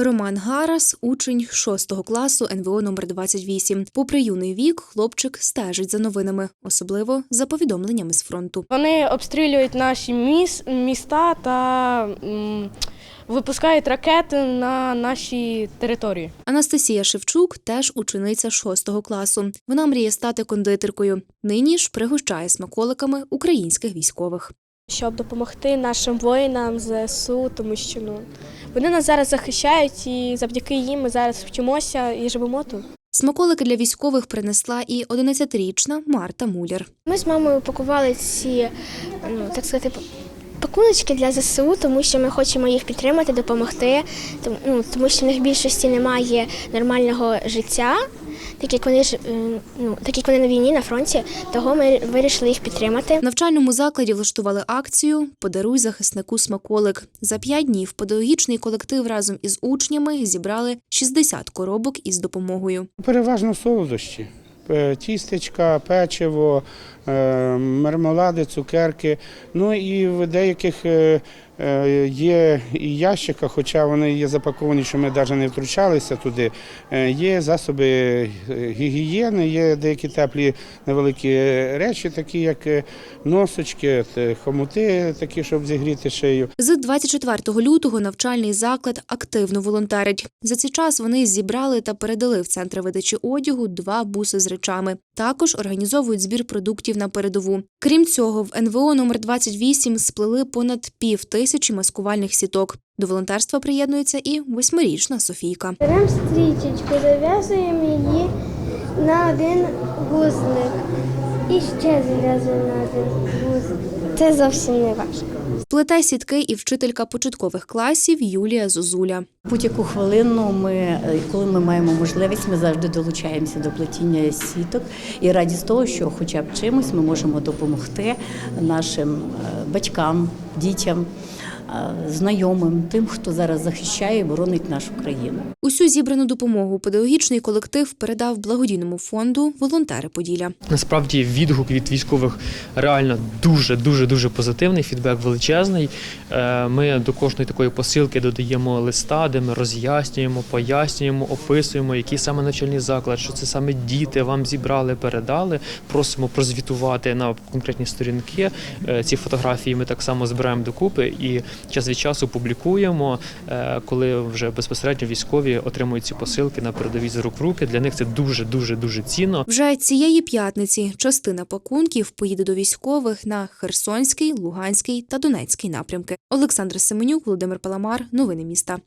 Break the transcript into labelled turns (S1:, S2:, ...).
S1: Роман Гарас, учень 6 класу НВО номер 28. Попри юний вік, хлопчик стежить за новинами, особливо за повідомленнями з фронту.
S2: Вони обстрілюють наші міс, міста та м, випускають ракети на наші території.
S1: Анастасія Шевчук теж учениця 6 класу. Вона мріє стати кондитеркою. Нині ж пригощає смаколиками українських військових.
S3: Щоб допомогти нашим воїнам ЗСУ, тому що ну вони нас зараз захищають, і завдяки їм ми зараз вчимося і живемо тут.
S1: Смаколики для військових принесла і 11-річна Марта Муляр.
S3: Ми з мамою пакували ці, ну так сказати, пакуночки для ЗСУ, тому що ми хочемо їх підтримати, допомогти, тому, ну, тому що в них в більшості немає нормального життя. Так як вони ж е, ну так як вони на війні на фронті, того ми вирішили їх підтримати.
S1: В навчальному закладі влаштували акцію Подаруй захиснику смаколик. За п'ять днів педагогічний колектив разом із учнями зібрали 60 коробок із допомогою.
S4: Переважно солодощі. Е, Тістечка, печиво, е, мармелади, цукерки. Ну і в деяких є і ящиках, хоча вони є запаковані, що ми навіть не втручалися туди. е, Є засоби е, гігієни, є деякі теплі невеликі речі, такі як е, носочки, хомути, такі, щоб зігріти шию.
S1: З 24 лютого навчальний заклад активно волонтерить. За цей час вони зібрали та передали в центр видачі одягу два буси з речами. Також організовують збір продуктів на передову. Крім цього, в НВО номер 28 сплели понад пів тисячі маскувальних сіток. До волонтерства приєднується і восьмирічна Софійка.
S5: Беремо стрічечку, зав'язуємо її на один гузлик. І ще зав'язуємо на один гузлик. Це зовсім не важко.
S1: Плете сітки і вчителька початкових класів Юлія Зозуля.
S6: Будь-яку хвилину ми, е, коли ми маємо можливість, ми завжди долучаємося до плетіння сіток і раді з того, що хоча б чимось ми можемо допомогти нашим е, батькам, дітям, знайомим, тим, хто зараз захищає і боронить нашу країну.
S1: Усю зібрану допомогу педагогічний колектив передав благодійному фонду Волонтери Поділля.
S7: Насправді відгук від військових реально дуже дуже дуже позитивний. Фідбек величезний. Е, Ми до кожної такої посилки додаємо листа, де ми роз'яснюємо, пояснюємо, описуємо, який саме навчальний заклад, що це саме діти вам зібрали, передали. Просимо прозвітувати на конкретні сторінки. Е, Ці фотографії ми так само збираємо докупи і час від часу публікуємо, е, коли вже безпосередньо військові отримують ці посилки на передовій з рук в руки. Для них це дуже дуже дуже цінно.
S1: Вже цієї п'ятниці частина пакунків поїде до військових на Херсонський, Луганський та Донецький напрямки. Олександр Семенюк, Володимир Паламар. Новини міста.